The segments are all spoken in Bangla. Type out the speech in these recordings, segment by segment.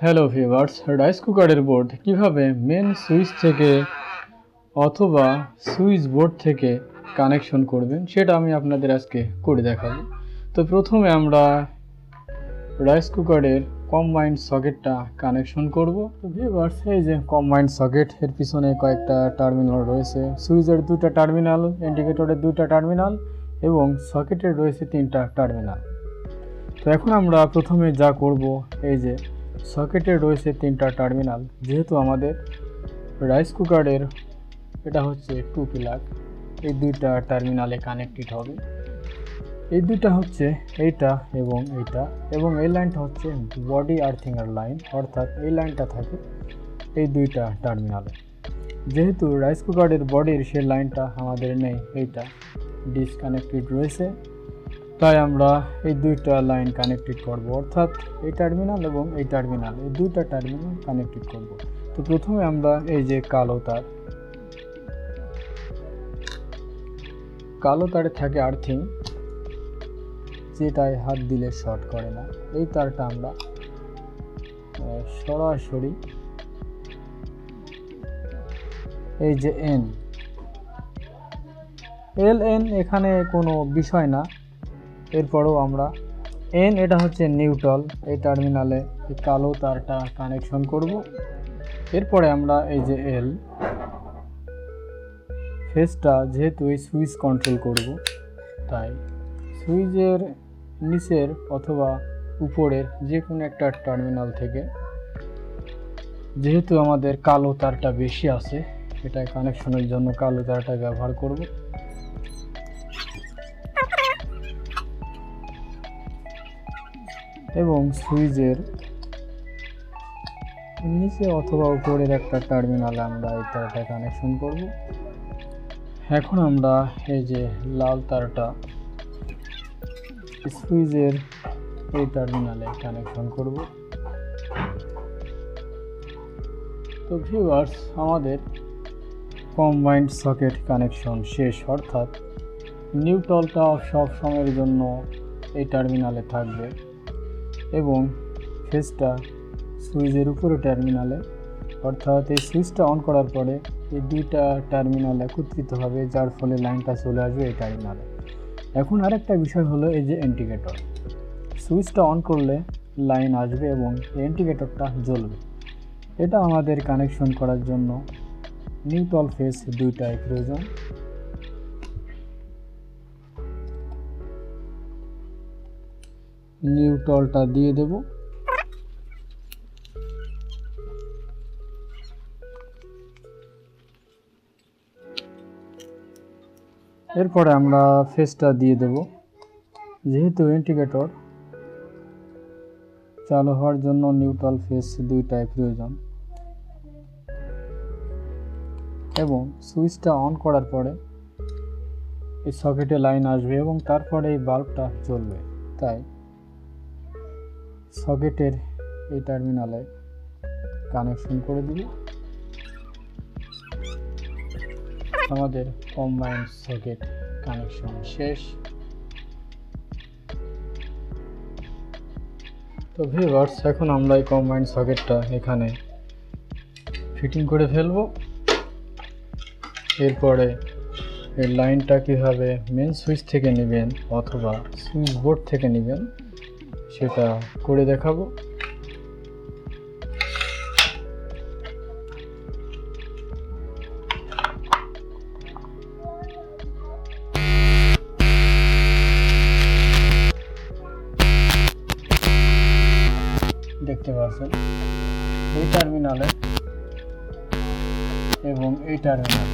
হ্যালো ভিউয়ার্স রাইস কুকারের বোর্ড কীভাবে মেন সুইচ থেকে অথবা সুইচ বোর্ড থেকে কানেকশন করবেন সেটা আমি আপনাদের আজকে করে দেখাবো। তো প্রথমে আমরা রাইস কুকারের কম্বাইন্ড সকেটটা কানেকশন করব। তো ভিউয়ার্স এই যে কম্বাইন্ড সকেট এর পিছনে কয়েকটা টার্মিনাল রয়েছে। সুইচের দুটো টার্মিনাল ইন্ডিকেটরের দুটো টার্মিনাল এবং সকেটের রয়েছে তিনটা টার্মিনাল তো এখন আমরা প্রথমে যা করব, এই যে সকেটে রয়েছে তিনটা টার্মিনাল, যেহেতু আমাদের রাইস কুকারের এটা হচ্ছে টু পিলার, এই দুইটা টার্মিনালে কানেক্টেড হবে। এই দুইটা হচ্ছে এইটা এবং এইটা, এবং এই লাইনটা হচ্ছে বডি আর্থিংয়ের লাইন, অর্থাৎ এই লাইনটা থাকে এই দুইটা টার্মিনালে। যেহেতু রাইস কুকারের বডির সেই লাইনটা আমাদের নেই, এইটা ডিসকানেক্টেড রয়েছে। তাই আমরা এই দুইটা লাইন কানেক্টেড করব। অর্থাৎ এই টার্মিনাল এবং এই টার্মিনাল এই দুইটা টার্মিনাল কানেক্টেড করব। তো প্রথমে আমরা এই যে কালো তার, কালো তারে থাকে আর্থিং যেটায় হাত দিলে শর্ট করে না। এই তারটা আমরা সরাসরি এই যে এন এল এন এখানে কোনো বিষয় না। এরপরেও আমরা এন এটা হচ্ছে নিউট্রাল এই টার্মিনালে এই কালো তারটা কানেকশন করব। এরপরে আমরা এই যে এল ফেসটা যেহেতু এই সুইচ কন্ট্রোল করব, তাই সুইচের নিচের অথবা উপরের যে কোনো একটা টার্মিনাল থেকে, যেহেতু আমাদের কালো তারটা বেশি আছে এটা কানেকশনের জন্য কালো তারটা ব্যবহার করব। এবং সুইচের নিচে অথবা উপরের একটা টার্মিনালে আমরা এই তারটা কানেকশন করব। এখন আমরা এই যে লাল তারটা সুইচের এই টার্মিনালে কানেকশন করব। তো ভিউয়ার্স আমাদের কম্বাইন্ড সকেট কানেকশন শেষ, অর্থাৎ নিউট্রালটা সব সময়ের জন্য এই টার্মিনালে থাকবে। এবং ফেসটা সুইচের উপরে টার্মিনালে, অর্থাৎ এই সুইচটা অন করার পরে এই দুইটা টার্মিনাল একত্রিত হবে, যার ফলে লাইনটা চলে আসবে এই টার্মিনালে। এখন আরেকটা বিষয় হলো এই যে ইন্ডিকেটর সুইচটা অন করলে লাইন আসবে এবং এই ইন্ডিকেটরটা জ্বলবে। এটা আমাদের কানেকশন করার জন্য নিউট্রাল ফেস দুইটাই প্রয়োজন। নিউট্রালটা দিয়ে দেব। এরপরে আমরা ফেসটা দিয়ে দেব। যেহেতু ইন্ডিকেটর চালু হওয়ার জন্য নিউট্রাল ফেস দুইটাই প্রয়োজন। এবং সুইচটা অন করার পরে এই সকেটে লাইন আসবে এবং তারপরে এই বাল্বটা জ্বলবে। তাই সকেটের এই টার্মিনালে কানেকশন করে দিব। আমাদের কম্বাইন্ড সকেট কানেকশন শেষ। তো ভিউয়ার্স এখন আমরা এই কম্বাইন্ড সকেটটা এখানে ফিটিং করে ফেলব। এরপরে এই লাইনটা কীভাবে মেন সুইচ থেকে নেবেন অথবা সুইচ বোর্ড থেকে নেবেন সেটা করে দেখাবো। দেখতে পাচ্ছেন, এই টার্মিনালে এবং এই টার্মিনাল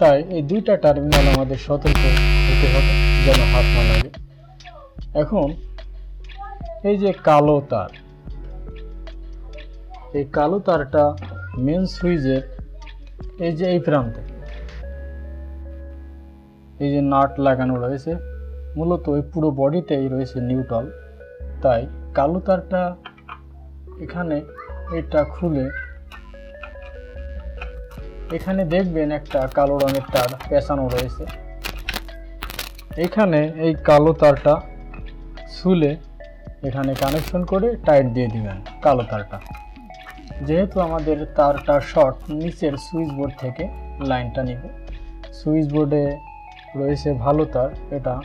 তাই এই দুইটা টার্মিনাল আমাদের সতর্ক হতে হবে, যেন হাত না লাগে। এখন এই যে কালো তার, এই কালো তারটা মেন সুইচের এই যে এই প্রান্তে, এই যে নাট লাগানো রয়েছে, মূলত ওই পুরো বডিতেই রয়েছে নিউট্রাল তাই কালো তারটা এখানে এটা খুলে এখানে দেখবেন একটা কালো রঙের তার পেঁচানো রয়েছে। এখানে এই কালো তারটা শুলে এখানে কানেকশন করে টাইট দিয়ে দিবেন কালো তারটা। যেহেতু আমাদের তারটা শর্ট নিচের সুইচ বোর্ড থেকে লাইনটা নিব। সুইচ বোর্ডে রয়েছে ভালো তার, এটা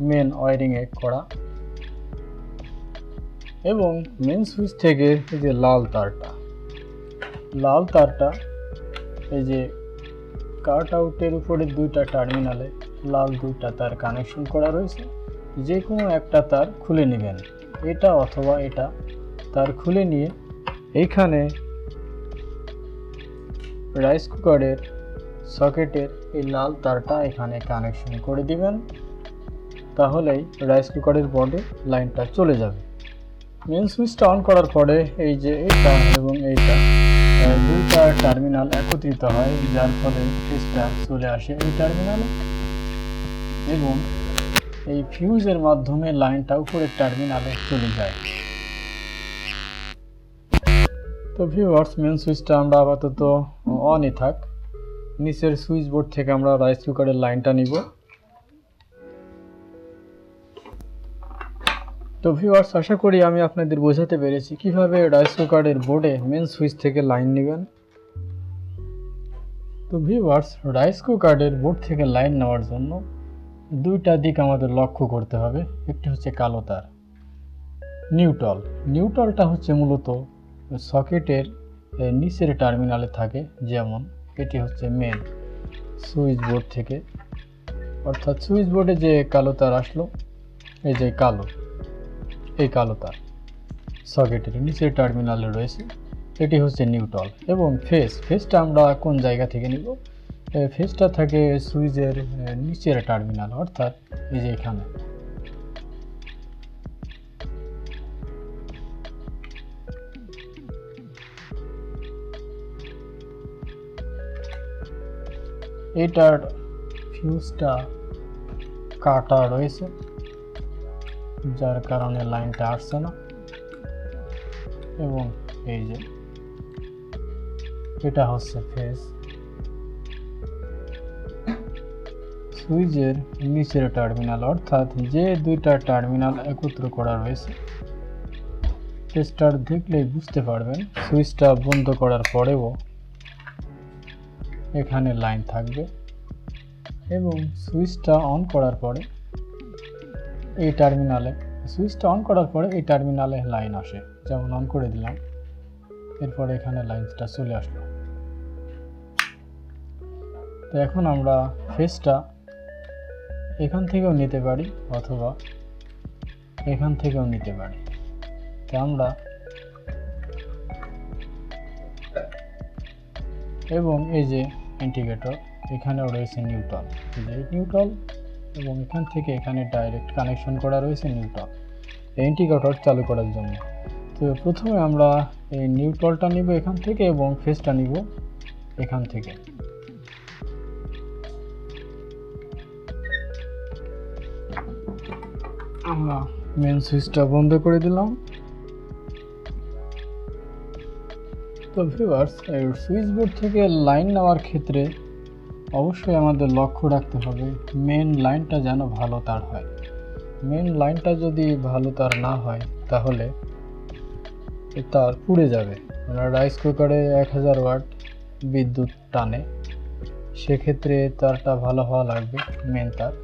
মেন ওয়ারিংয়ে করা। এবং মেন সুইচ থেকে এই যে লাল তারটা। লাল তারটা এই যে কাট আউটের উপরে দুইটা টার্মিনালে লাল দুইটা তার কানেকশন করা রয়েছে। যে কোনো একটা তার খুলে নেবেন। এটা অথবা এটা তার খুলে নিয়ে এইখানে রাইস কুকারের সকেটের এই লাল তারটা এখানে কানেকশন করে দিবেন। তাহলেই রাইস কুকারের বডে লাইনটা চলে যাবে। মেন সুইচটা অন করার পরে এই যে এইটা এবং এইটা দুইটা টার্মিনাল একত্রিত হয়, যার ফলে ফিউজটা চলে আসে এই টার্মিনালে এবং এই ফিউজের মাধ্যমে লাইনটা উপরের টার্মিনালে চলে যায়। তো ভিউয়ার্স মেন সুইচটা আমরা আপাতত অনই থাক। নিচের সুইচ বোর্ড থেকে আমরা রাইস কুকারের লাইনটা নিব। তো ভিউয়ার্স আশা করি আমি আপনাদের বোঝাতে পেরেছি কীভাবে রাইস কুকারের বোর্ডে মেন সুইচ থেকে লাইন নেবেন। তো ভিউয়ার্স রাইস কুকারের বোর্ড থেকে লাইন নেওয়ার জন্য দুইটা দিক আমাদের লক্ষ্য করতে হবে। একটি হচ্ছে কালো তার, নিউট্রল। নিউট্রলটা হচ্ছে মূলত সকেটের নিচের টার্মিনালে থাকে, যেমন এটি হচ্ছে মেন সুইচ বোর্ড থেকে। অর্থাৎ সুইচ বোর্ডে যে কালো তার আসলো, এই যে কালো, এই কালো তার সকেটের নিচের টার্মিনালে রয়েছে, এটি হচ্ছে নিউট্রল। এবং ফেস ফেসটা আমরা কোন জায়গা থেকে নিব? এ, ফেসটা থাকে সুইচের নিচের টার্মিনাল অর্থাৎ এই যে এখানে। এটার ফিউজটা কাটা রয়েছে যার কারণে লাইনটা আসছে না। এবং এই যে এটা হচ্ছে ফেস সুইচের নিচের টার্মিনাল, অর্থাৎ যে দুইটা টার্মিনাল একত্র করা রয়েছে, টেস্টার দেখলেই বুঝতে পারবেন সুইচটা বন্ধ করার পরেও এখানে লাইন থাকবে এবং সুইচটা অন করার পরে এই টার্মিনালে, সুইচটা অন করার পরে এই টার্মিনালে লাইন আসে। যেমন অন করে দিলাম, এরপরে এখানে লাইনটা চলে আসলো। তো এখন আমরা ফেসটা এখান থেকেও নিতে পারি অথবা এখান থেকেও নিতে পারি। তো আমরা এবং এই যে ইন্টিগ্রেটর এখানেও রয়েছে নিউট্রল এই এবং এখান থেকে এখানে ডাইরেক্ট কানেকশন করা রয়েছে নিউট্রল এই ইন্টিগ্রেটর চালু করার জন্য। তো প্রথমে আমরা এই নিউট্রলটা নিব এখান থেকে এবং ফেসটা নিব এখান থেকে। আমরা মেন সুইচটা বন্ধ করে দিলাম। তো ভিউয়ার্স এই সুইচ বোর্ড থেকে লাইন নেওয়ার ক্ষেত্রে অবশ্যই আমাদের লক্ষ্য রাখতে হবে মেন লাইনটা যেন ভালো তার হয়। মেন লাইনটা যদি ভালো তার না হয়, তাহলে তার পুড়ে যাবে। আমরা রাইস কুকারে এক হাজার ওয়াট বিদ্যুৎ টানে, সেক্ষেত্রে তারটা ভালো হওয়া লাগবে মেন তার।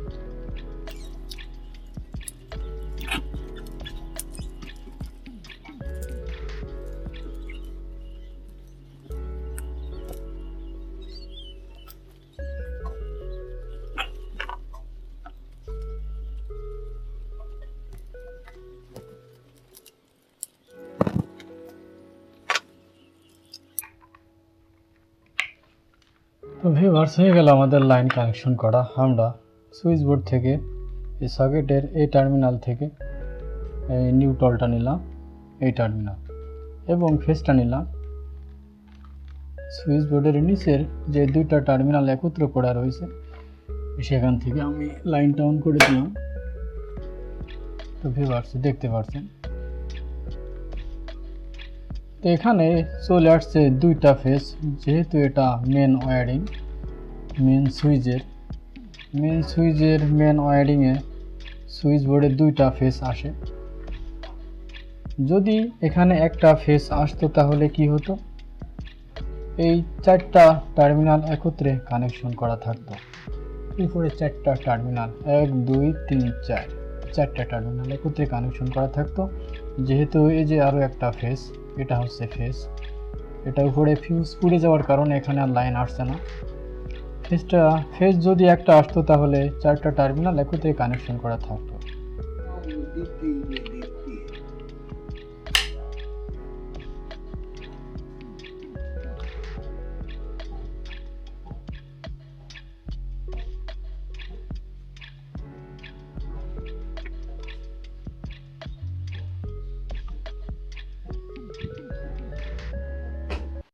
তো ভিউয়ার্স হয়ে গেল আমাদের লাইন কানেকশন করা। আমরা সুইচ বোর্ড থেকে এই সকেটের এই টার্মিনাল থেকে এই নিউট্রলটা নিলাম, এই টার্মিনাল এবং ফেসটা নিলাম। সুইচ বোর্ডের নিচের যে দুইটা টার্মিনাল একত্র করা রয়েছে, সেখান থেকে আমি লাইনটা অন করে দিলাম। তো ভিউয়ার্স দেখতে পাচ্ছেন তো এখানে চলে আসছে দুইটা ফেস যেহেতু এটা মেন ওয়ারিং মেন সুইচের। মেন সুইচের মেন ওয়ারিংয়ে সুইচ বোর্ডে দুইটা ফেস আসে। যদি এখানে একটা ফেস আসতো তাহলে কি হতো? এই চারটা টার্মিনাল একত্রে কানেকশন করা থাকতো। উপরে চারটা টার্মিনাল এক, দুই, তিন, চার। চারটা টার্মিনাল একত্রে কানেকশন করা থাকতো। যেহেতু এই যে আরও একটা ফেস এটা হচ্ছে ফেস এটা উপরে ফিউজ পুড়ে যাওয়ার কারণে এখানে আর লাইন আসছে না। ফেসটা ফেস যদি একটা আসতো তাহলে চারটা টার্মিনাল একত্রে কানেকশন করা থাকতো।